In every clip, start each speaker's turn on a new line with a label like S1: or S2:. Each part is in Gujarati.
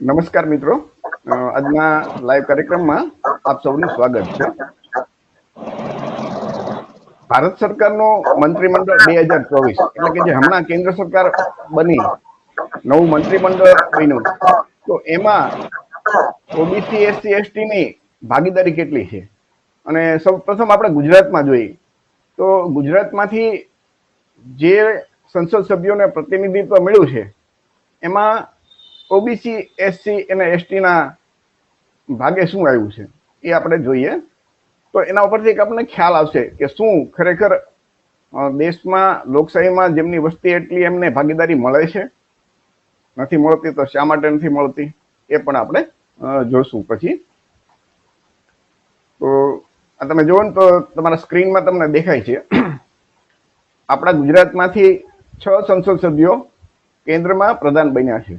S1: નમસ્કાર મિત્રો. આજના લાઈવ કાર્યક્રમમાં આપ સૌનું સ્વાગત છે. ભારત સરકારનો મંત્રીમંડળ બે હજાર ચોવીસ એટલે કે જે હમણાં કેન્દ્ર સરકાર બની, નવું મંત્રીમંડળ બન્યું, તો એમાં ઓબીસી, એસસી એસટી ની ભાગીદારી કેટલી છે? અને સૌ પ્રથમ આપણે ગુજરાતમાં જોઈએ. તો ગુજરાતમાંથી જે સંસદ સભ્યોને પ્રતિનિધિત્વ મળ્યું છે, એમાં ઓબીસી, એસસી અને એસટીના ભાગે શું આવ્યું છે? એ આપણે જોઈએ. તો એના ઉપરથી એક આપણને ખ્યાલ આવશે કે શું ખરેખર દેશમાં, લોકશાહીમાં જેમની વસ્તી એટલી એમને ભાગીદારી મળે છે? નથી મળતી તો શા માટે નથી મળતી? એ પણ આપણે જોશું પછી. તો આ તમે જુઓ ને તો તમારા સ્ક્રીનમાં તમને દેખાય છે. આપણા ગુજરાતમાંથી છ સંસદ સભ્યો કેન્દ્રમાં પ્રધાન બન્યા છે.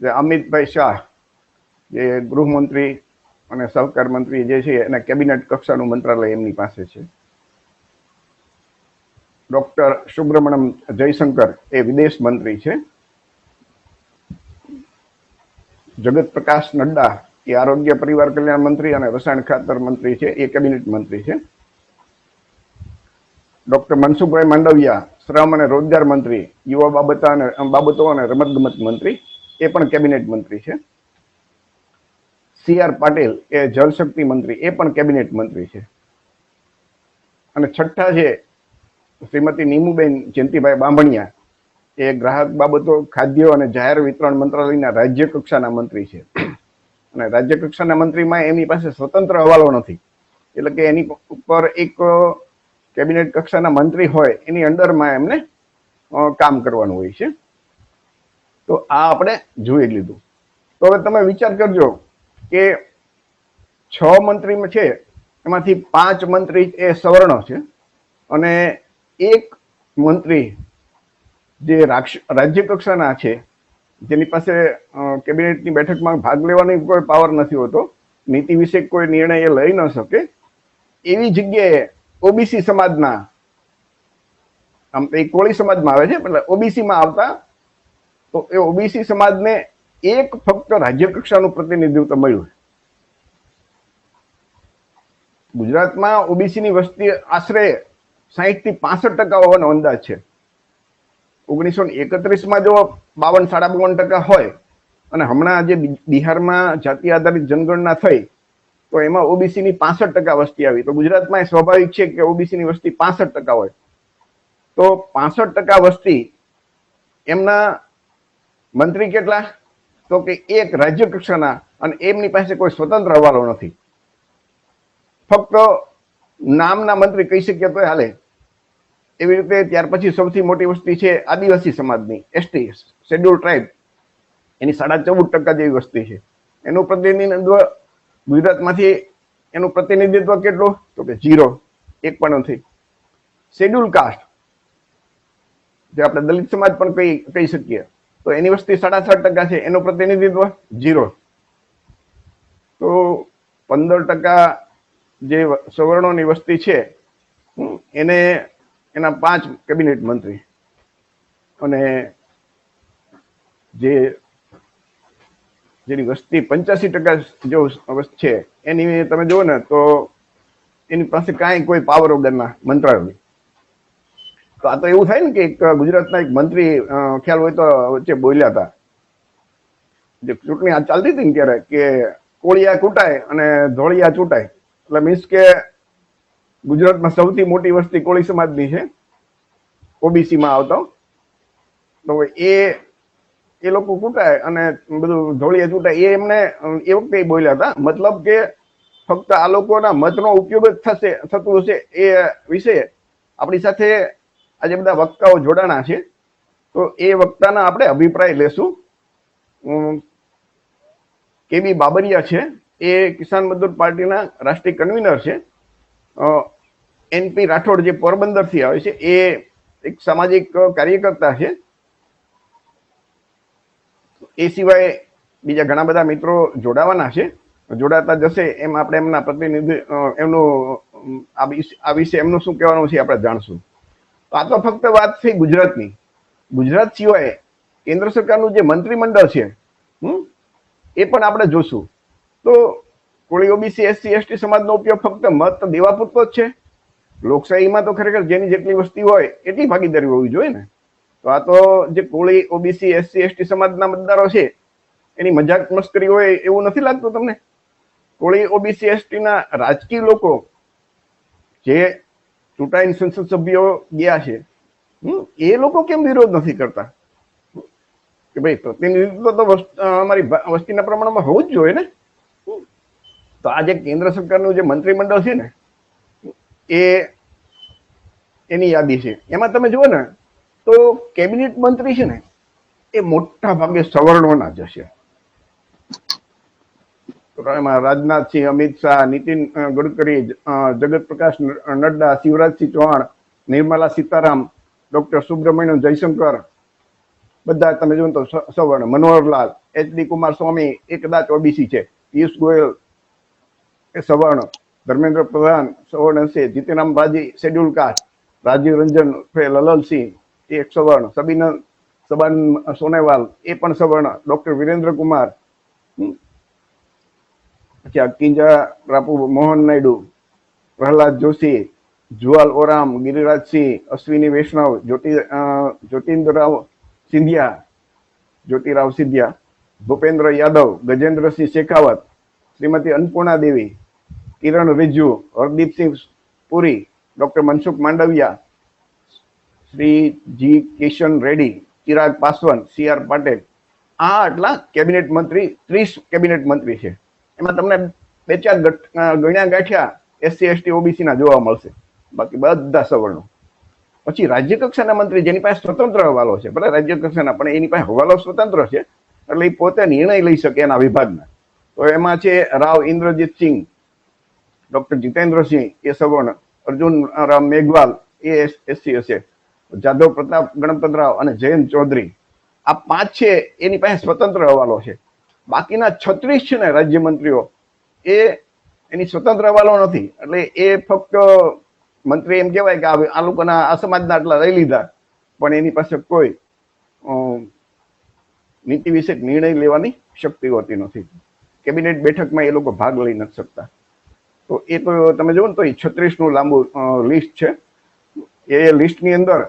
S1: જે અમિતભાઈ શાહ, જે ગૃહમંત્રી અને સહકાર મંત્રી જે છે, એના કેબિનેટ કક્ષાનું મંત્રાલય એમની પાસે છે. ડોક્ટર સુબ્રમણ્યમ જયશંકર એ વિદેશ મંત્રી છે. જગત પ્રકાશ નડ્ડા એ આરોગ્ય પરિવાર કલ્યાણ મંત્રી અને રસાયણ ખાતર મંત્રી છે, એ કેબિનેટ મંત્રી છે. ડોક્ટર મનસુખભાઈ માંડવિયા, શ્રમ અને રોજગાર મંત્રી, યુવા બાબતા અને, બાબતો અને રમતગમત મંત્રી, એ પણ કેબિનેટ મંત્રી છે. સી આર પાટીલ એ જળશક્તિ મંત્રી, એ પણ કેબિનેટ મંત્રી છે. અને છઠ્ઠા છે શ્રીમતી નીમુબેન જયંતિભાઈ બાંભણિયા, એ ગ્રાહક બાબતો, ખાદ્ય અને જાહેર વિતરણ મંત્રાલયના રાજ્ય કક્ષાના મંત્રી છે. અને રાજ્ય કક્ષાના મંત્રીમાં એમની પાસે સ્વતંત્ર હવાલો નથી. એટલે કે એની ઉપર એક કેબિનેટ કક્ષાના મંત્રી હોય, એની અંડરમાં એમને કામ કરવાનું હોય છે. તો આ આપણે જોઈ લીધું. તો હવે તમે વિચાર કરજો કે છ મંત્રી છે, એમાંથી પાંચ મંત્રી એ સવર્ણ છે. અને એક મંત્રી જે રાજ્ય કક્ષાના છે, જેની પાસે કેબિનેટની બેઠકમાં ભાગ લેવાની કોઈ પાવર નથી હોતો, નીતિ વિશે કોઈ નિર્ણય એ લઈ ન શકે, એવી જગ્યાએ ઓબીસી સમાજના આમ એ કોળી સમાજમાં આવે છે એટલે ઓબીસીમાં આવતા, તો એ ઓબીસી સમાજને એક ફક્ત રાજ્ય કક્ષાનું પ્રતિનિધિત્વ મળ્યું ગુજરાતમાં ઓબીસીની વસ્તી આશરે સાહીઠથી પાસઠ ટકા હોવાનો અંદાજ છે. ઓગણીસો એકત્રીસમાં જો બાવન સાડા બાવન ટકા હોય, અને હમણાં જે બિહારમાં જાતિ આધારિત જનગણના થઈ તો એમાં ઓબીસી ની પાસઠ ટકા વસ્તી આવી. તો ગુજરાતમાં એ સ્વાભાવિક છે કે ઓબીસી ની વસ્તી પાસઠ ટકા હોય. તો પાસઠ ટકા વસ્તી એમના મંત્રી કેટલા? તો કે એક રાજ્ય કક્ષાના અને એમની પાસે કોઈ સ્વતંત્ર હવાલો નથી. ફક્ત નામના મંત્રી કહી શકીએ તો હાલે. એવી રીતે ત્યાર પછી સૌથી મોટી વસ્તી છે આદિવાસી સમાજની, એસટી, શેડ્યુલ ટ્રાઇબ. એની સાડા ચૌદ ટકા જેવી વસ્તી છે. એનું પ્રતિનિધિત્વ ગુજરાતમાંથી એનું પ્રતિનિધિત્વ કેટલું? તો કે જીરો એક પણ નથી. શેડ્યુલ કાસ્ટ જે આપણે દલિત સમાજ પણ કહી કહી શકીએ. તો એની વસ્તી સાડા સાત ટકા છે. એનું પ્રતિનિધિત્વ ઝીરો તો પંદર ટકા જે સવર્ણોની વસ્તી છે એને, એના પાંચ કેબિનેટ મંત્રી. અને જે જેની વસ્તી પંચ્યાસી ટકા જો છે. એની તમે જુઓ ને તો એની પાસે કાંઈ કોઈ પાવર વગરના મંત્રાલય તો આ તો એવું થાય ને કે એક ગુજરાતના એક મંત્રી ખ્યાલ હોય તો વચ્ચે બોલ્યા હતા. જે ચૂંટણી આ ચાલતી હતી ને ત્યારે કે કોળિયા કૂટાય અને ધોળિયા ચૂંટાય. એટલે મીન્સ કે ગુજરાતમાં સૌથી મોટી વસ્તી કોળી સમાજની છે. ઓબીસીમાં આવતો. તો એ એ લોકો કૂટાય અને બધું ઢોળીએ ચૂંટાય એ એમને એ વખતે બોલ્યા હતા, મતલબ કે ફક્ત આ લોકોના મતનો ઉપયોગ જ થશે, થતું હશે એ વિશે આપણી સાથે આજે બધા વક્તાઓ જોડાણા છે. તો એ વક્તાના આપણે અભિપ્રાય લેશું. કેબી બાબરિયા છે. એ કિસાન મજદૂર પાર્ટીના રાષ્ટ્રીય કન્વીનર છે. એનપી રાઠોડ જે પોરબંદરથી આવે છે, એ એક સામાજિક કાર્યકર્તા છે. એ સિવાય બીજા ઘણા બધા મિત્રો જોડાવાના છે. જોડાતા જશે એમ આપણે એમના પ્રતિનિધિ એમનું આ વિશે- એમનું શું કહેવાનું છે આપણે જાણશું. તો આ તો ફક્ત વાત થઈ ગુજરાતની. ગુજરાત સિવાય કેન્દ્ર સરકારનું જે મંત્રીમંડળ છે એ પણ આપણે જોશું. તો કોળી ઓબીસી, એસસી, એસટી સમાજનો ઉપયોગ ફક્ત મત દેવા પૂરતો જ છે. લોકશાહીમાં તો ખરેખર જેની જેટલી વસ્તી હોય એટલી ભાગીદારી હોવી જોઈએ ને. તો આ તો જે કોળી, ઓબીસી, એસસી, એસટી સમાજના મતદારો છે, એની મજાક મસ્કરી હોય એવું નથી લાગતું તમને? કોળી, ઓબીસી એસટી ના રાજકીય લોકો જે ચૂંટાઈને સંસદ સભ્યો ગયા છે એ લોકો કેમ વિરોધ નથી કરતા? કે ભાઈ, પ્રતિનિધિત્વ તો અમારી વસ્તીના પ્રમાણમાં હોવું જ જોઈએ ને? તો આ જે કેન્દ્ર સરકારનું જે મંત્રીમંડળ છે ને, એ, એની યાદી છે. એમાં તમે જુઓ ને તો કેબિનેટ મંત્રી છે ને, એ મોટા ભાગે સવર્ણોના જ રાજનાથસિંહ અમિત શાહ, નીતિન ગડકરી જગત પ્રકાશ નડ્ડા શિવરાજસિંહ ચૌહાણ, નિર્મલા સીતારામ, ડોક્ટર સુબ્રમણ્યમ જયશંકર, બધા તમે જુઓ તો સવર્ણ. મનોહરલાલ એચડી કુમાર સ્વામી એ કદાચ ઓબીસી છે. પિયુષ ગોયલ એ સવર્ણ. ધર્મેન્દ્ર પ્રધાન સવર્ણ હશે. જીતેરામ બાજી શેડ્યુલ કાસ્ટ. રાજીવ રંજન લલલસિંહ એ એક સવર્ણ, સબીન સબાન સોનેવાલ, એ પણ સવર્ણ, ડોક્ટર વિરેન્દ્ર કુમાર પછી Kinjarapu, Mohan Naidu, Pralhad Joshi, Jual Oram Giriraj Singh Ashwini Vaishnaw, Jyoti Jyotiraditya Scindia, Jyotiraditya Scindia, Bhupender Yadav, Gajendra Singh Shekhawat, Shrimati Annapurna Devi, Kiren Rijiju, Hardeep Singh Puri, doctor Mansukh Mandaviya Shri G Kishan Reddy, Chirag Paswan, C R Patil. આ આટલા કેબિનેટ મંત્રી, ત્રીસ કેબિનેટ મંત્રી છે. એમાં તમને બે ચાર ગણ્યા ગાંઠ્યા એસસી, એસટી, ઓબીસી ના જોવા મળશે. બાકી બધા સવર્ણો. પછી રાજ્ય કક્ષાના મંત્રી જેની પાસે સ્વતંત્ર હવાલો છે. ભલે રાજ્ય કક્ષાના, પણ એની પાસે હવાલો સ્વતંત્ર છે. એટલે એ પોતે નિર્ણય લઈ શકે એના વિભાગના. તો એમાં છે રાવ ઇન્દ્રજીત સિંહ, ડોક્ટર જીતેન્દ્રસિંહ, એ સવર્ણ, અર્જુન રામ મેઘવાલ, એ એસસી હશે. જાદવ પ્રતાપ ગણપતરાવ અને જયંત ચૌધરી. આ પાંચ છે, એની પાસે સ્વતંત્ર હવાલો છે. બાકીના છત્રીસ છે ને રાજ્યમંત્રીઓ, એ એની સ્વતંત્ર હવાલો નથી. એટલે એ ફક્ત મંત્રી એમ કહેવાય કે આ લોકોના આ સમાજના આટલા લઈ લીધા. પણ એની પાસે કોઈ નીતિ વિશે નિર્ણય લેવાની શક્તિ હોતી નથી. કેબિનેટ બેઠકમાં એ લોકો ભાગ લઈ નથી શકતા. તો એ તો તમે જુઓ ને તો એ છત્રીસનું લાંબુ લિસ્ટ છે. એ લિસ્ટની અંદર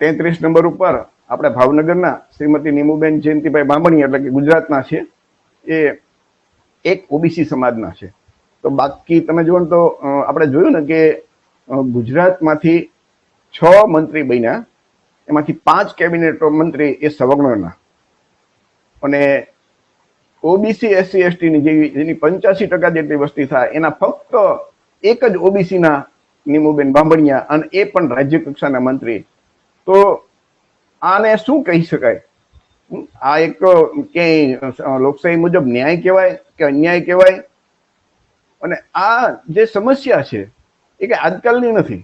S1: તેત્રીસ નંબર ઉપર આપણે ભાવનગરના શ્રીમતી નીમુબેન જયંતિભાઈ બામણી એટલે કે ગુજરાતના છે, એ એક ઓબીસી સમાજના છે. તો બાકી તમે જુઓ તો આપણે જોયું ને કે ગુજરાતમાંથી છ મંત્રી બન્યા, એમાંથી પાંચ કેબિનેટ મંત્રી એ સવર્ણના. અને ઓબીસી એસસી એસટીની જેવી, જેની પંચ્યાસી ટકા જેટલી વસ્તી થાય, એના ફક્ત એક જ ઓબીસીના નીમુબેન બાંભણિયા અને એ પણ રાજ્ય કક્ષાના મંત્રી તો આને શું કહી શકાય? આ એક ક્યાંય લોકશાહી મુજબ ન્યાય કહેવાય કે અન્યાય કહેવાય? અને આ જે સમસ્યા છે, એ કે આજકાલની નથી.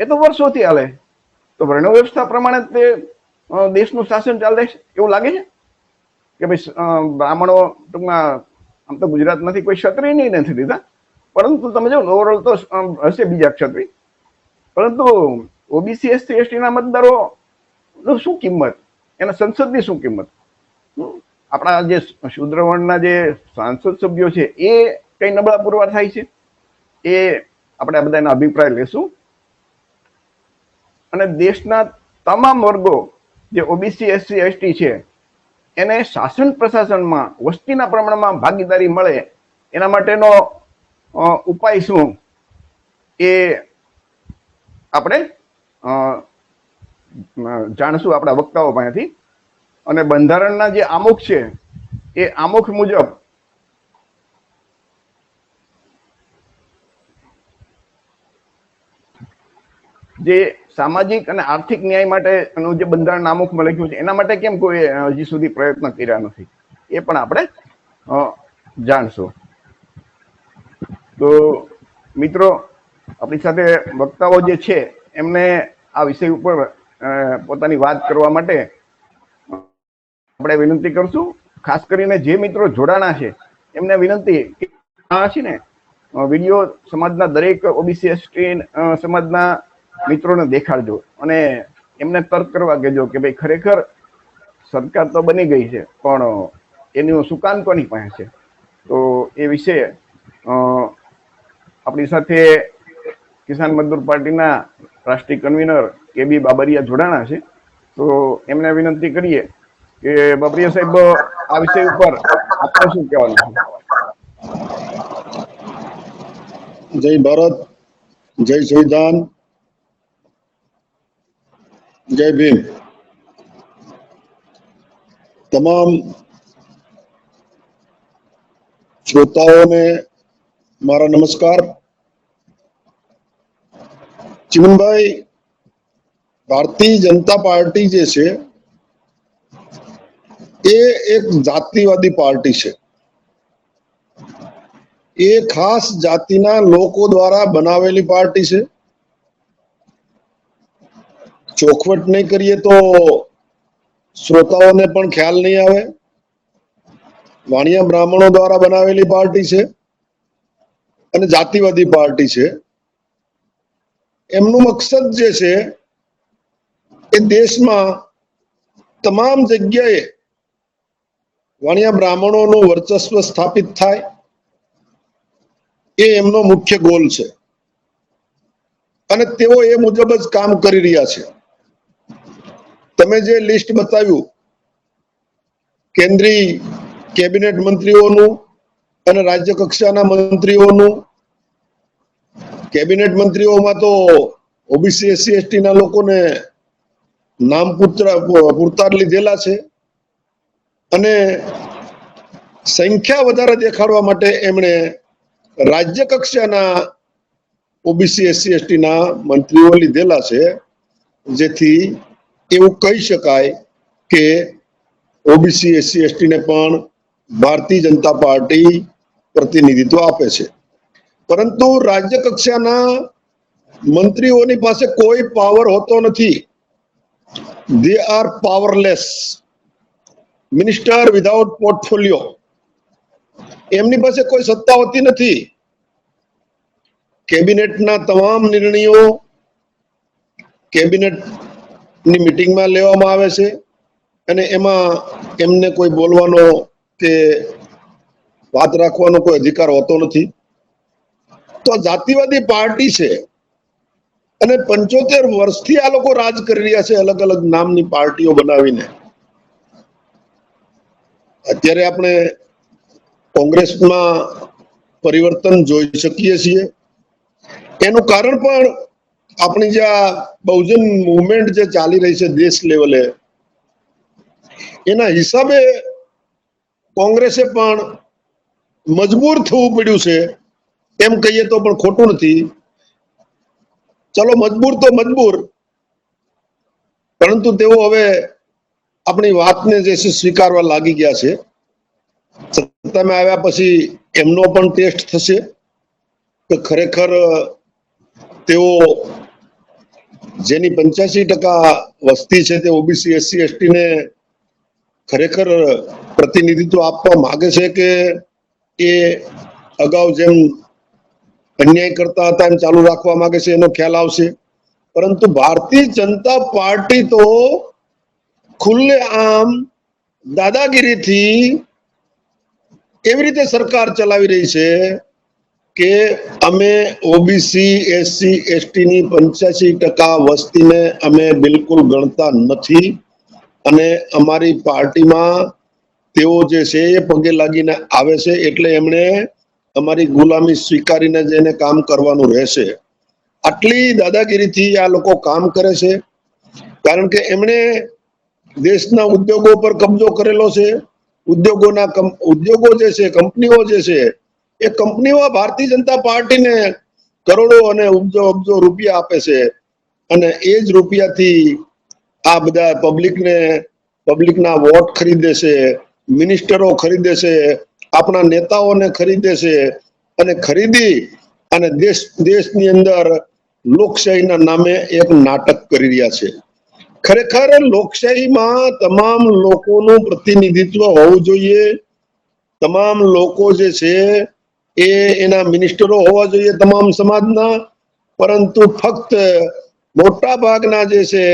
S1: એ તો વર્ષોથી હાલે. તો વર્ણ વ્યવસ્થા પ્રમાણે તે દેશનું શાસન ચાલે છે? એવું લાગે છે? કે ભાઈ બ્રાહ્મણો ટૂંકમાં, આમ તો ગુજરાતમાંથી કોઈ ક્ષત્રિય નહીં નથી લીધા. પરંતુ તમે જો ઓવરઓલ તો હશે બીજા ક્ષત્રિય. પરંતુ ઓબીસી એસટી ના મતદારો શું કિંમત? એના સંસદની શું કિંમત? આપણા જે શુદ્ર વર્ણના જે સાંસદ સભ્યો છે, એ કઈ નબળા પુરવાર થાય છે? એ આપણે બધાના અભિપ્રાય લેશું. અને દેશના તમામ વર્ગો, જે ઓબીસી, એસસી, એસટી છે, એને શાસન પ્રશાસનમાં વસ્તીના પ્રમાણમાં ભાગીદારી મળે, એના માટેનો ઉપાય શું? એ આપણે જાણશું આપણા વક્તાઓ પાસેથી. અને બંધારણના જે આમુખ છે, એ આમુખ મુજબ જે સામાજિક અને આર્થિક ન્યાય માટેનું જે બંધારણ આમુખમાં લખ્યું છે, એના માટે કેમ કોઈ હજી સુધી પ્રયત્ન કર્યા નથી? એ પણ આપણે જાણશું. તો મિત્રો, આપણી સાથે વક્તાઓ જે છે એમને આ વિષય ઉપર પોતાની વાત કરવા માટે આપણે વિનંતી કરશું. ખાસ કરીને જે મિત્રો જોડાણા છે, એમને વિનંતી કે આ છે ને વીડિયો સમાજના દરેક ઓબીસી, એસટી સમાજના મિત્રોને દેખાડજો. અને એમને તર્ક કરવા કહેજો કે ભાઈ ખરેખર સરકાર તો બની ગઈ છે, પણ એનું સુકાન કોની પાસે છે? તો એ વિશે આપણી સાથે કિસાન મજદૂર પાર્ટીના રાષ્ટ્રીય કન્વીનર કે બી બાબરિયા જોડાણા છે, તો એમને વિનંતી કરીએ કે બાબરિયા સાહેબ, આ વિષય ઉપર આપણે શું કહેવાનું છે?
S2: જય ભારત, જય સંવિધાન, જય ભીમ. તમામ શ્રોતાઓને મારા નમસ્કાર. ચિમનભાઈ ભારતીય જનતા પાર્ટી જે છે, એ એક જાતિવાદી પાર્ટી છે. એ ખાસ જાતિના લોકો દ્વારા બનાવેલી પાર્ટી છે. ચોખવટ નહીં કરીએ તો શ્રોતાઓને પણ ખ્યાલ નહીં આવે. વાણિયા બ્રાહ્મણો દ્વારા બનાવેલી પાર્ટી છે. અને જાતિવાદી પાર્ટી છે. એમનું મકસદ જે છે એ દેશમાં તમામ જગ્યાએ વાણિયા બ્રાહ્મણોનું વર્ચસ્વ સ્થાપિત થાય એ એમનો મુખ્ય ગોલ છે. અને તેઓ એ મુજબ જ કામ કરી રહ્યા છે. તમે જે લિસ્ટ બતાવ્યું, કેન્દ્રીય કેબિનેટ મંત્રીઓનું અને રાજ્ય કક્ષાના મંત્રીઓનું કેબિનેટ મંત્રીઓમાં તો ઓબીસી એસસી એસટી ના લોકોને નામ પૂરતા લીધેલા છે. અને સંખ્યા વધારે દેખાડવા માટે એમણે રાજ્ય કક્ષાના ઓબીસી એસસી એસટી ના મંત્રીઓ લીધેલા છે. જેથી એવું કહી શકાય કે ઓબીસી એસસી એસટી ને પણ ભારતીય જનતા પાર્ટી પ્રતિનિધિત્વ આપે છે. પરંતુ રાજ્ય કક્ષાના મંત્રીઓની પાસે કોઈ પાવર હોતો નથી. They are powerless minister without portfolio એમની પાસે કોઈ સત્તા હોતી નથી. કેબિનેટના તમામ નિર્ણયો કેબિનેટની મિટિંગમાં લેવામાં આવે છે અને એમાં એમને કોઈ બોલવાનો કે વાત રાખવાનો કોઈ અધિકાર હોતો નથી. તો આ જાતિવાદી પાર્ટી છે. અને પંચોતેર વર્ષથી આ લોકો રાજ કરી રહ્યા છે અલગ અલગ નામની પાર્ટીઓ બનાવીને. અત્યારે આપણે કોંગ્રેસમાં પરિવર્તન જોઈ શકીએ છીએ. એનું કારણ પણ આપણી જે આ બહુજન મુવમેન્ટ જે ચાલી રહી છે દેશ લેવલે એના હિસાબે કોંગ્રેસે પણ મજબૂર થવું પડ્યું છે. એમ કહીએ તો પણ ખોટું નથી. ચલો મજબૂર તો મજબૂર. પરંતુ તેઓ હવે આપણી વાતને જે છે સ્વીકારવા લાગી ગયા છે. સત્તામાં આવ્યા પછી એમનો પણ ટેસ્ટ થશે કે ખરેખર તેઓ જેની પંચ્યાસી ટકા વસ્તી છે તે ઓબીસી, એસસી એસટી ને ખરેખર પ્રતિનિધિત્વ આપવા માંગે છે કે એ અગાઉ જેમ અન્યાય કરતા હતા એમ ચાલુ રાખવા માંગે છે, એનો ખ્યાલ આવશે. પરંતુ ભારતીય જનતા પાર્ટી તો ખુલ્લે આમ દાદાગીરીથી એવી રીતે સરકાર ચલાવી રહી છે કે અમે ઓબીસી, એસસી એસટી ની પંચ્યાસી ટકા વસ્તીને અમે બિલકુલ ગણતા નથી અને અમારી પાર્ટીમાં તેઓ જે છે એ પગે લાગીને આવે છે, એટલે એમણે અમારી ગુલામી સ્વીકારીને જ એને કામ કરવાનું રહેશે. આટલી દાદાગીરીથી આ લોકો કામ કરે છે. કારણ કે એમણે દેશના ઉદ્યોગો પર કબજો કરેલો છે. ઉદ્યોગોના ઉદ્યોગો જે છે, કંપનીઓ જે છે, એ કંપનીઓ ભારતીય જનતા પાર્ટીને કરોડો અને અબજો અબજો રૂપિયા આપે છે. અને એ જ રૂપિયાથી આ બધા પબ્લિકને, પબ્લિકના વોટ ખરીદે છે, મિનિસ્ટરો ખરીદે છે આપણા નેતાઓને ખરીદે છે અને ખરીદી અને દેશ, દેશની અંદર લોકશાહીના નામે એક નાટક કરી રહ્યા છે. ખરેખર લોકશાહીમાં તમામ લોકોનું પ્રતિનિધિત્વ હોવું જોઈએ. તમામ લોકો જે છે એ એના મિનિસ્ટરો હોવા જોઈએ તમામ સમાજના. પરંતુ ફક્ત મોટા ભાગના જે છે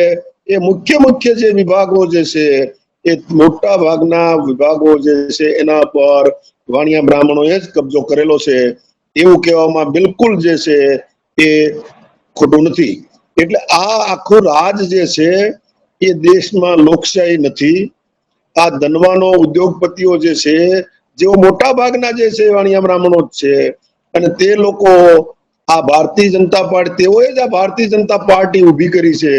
S2: એ મુખ્ય મુખ્ય જે વિભાગો જે છે એ મોટા ભાગના વિભાગો જે છે એના પર વાણિયા બ્રાહ્મણોએ જ કબજો કરેલો છે. એવું કહેવામાં બિલકુલ જે છે એ ખોટું નથી. એટલે આ આખું રાજ જે છે એ દેશમાં લોકશાહી નથી. આ ધનવાનો ઉદ્યોગપતિઓ જે છે, જેઓ મોટા ભાગના જે છે વાણિયા બ્રાહ્મણો જ છે. અને તે લોકો આ ભારતીય જનતા પાર્ટી, તેઓએ જ આ ભારતીય જનતા પાર્ટી ઊભી કરી છે.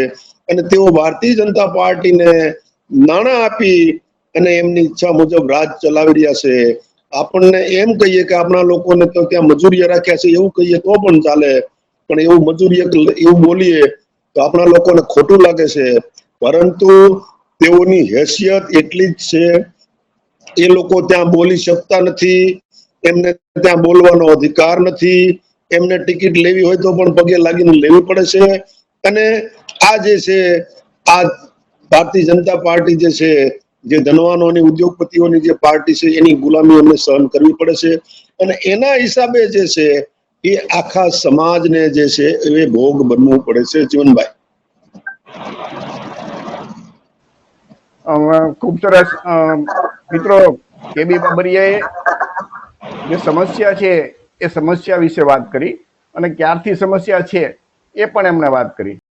S2: અને તેઓ ભારતીય જનતા પાર્ટીને નાણાં આપી અને એમની ઈચ્છા મુજબ રાજ ચલાવી રહ્યા છે. આપણને એમ કહીએ કે આપણા લોકોને તો ત્યાં મજૂરીએ રાખ્યા છે એવું કહીએ તો પણ ચાલે. પણ એવું મજૂરી એવું બોલીએ તો આપણા લોકોને ખોટું લાગે છે. પરંતુ તેઓની હેસિયત એટલી જ છે, એ લોકો ત્યાં બોલી શકતા નથી, એમને ત્યાં બોલવાનો અધિકાર નથી, એમને ટિકિટ લેવી હોય તો પણ પગે લાગીને લેવી પડે છે. અને આ જે છે, આ ભારતીય જનતા પાર્ટી જે છે, જે ધનવાનો અને ઉદ્યોગપતિઓની જે પાર્ટી છે, એની ગુલામી અમને સહન કરવી પડે છે. અને એના હિસાબે જે છે, એ આખા સમાજને જે છે, એ ભોગ બનવું પડે છે, જીવનભાઈ.
S1: ખૂબ સરસ. મિત્રો કેબી બાબરિયાએ જે સમસ્યા છે, એ સમસ્યા વિશે વાત કરી અને ક્યારથી સમસ્યા છે, એ પણ એમણે વાત કરી.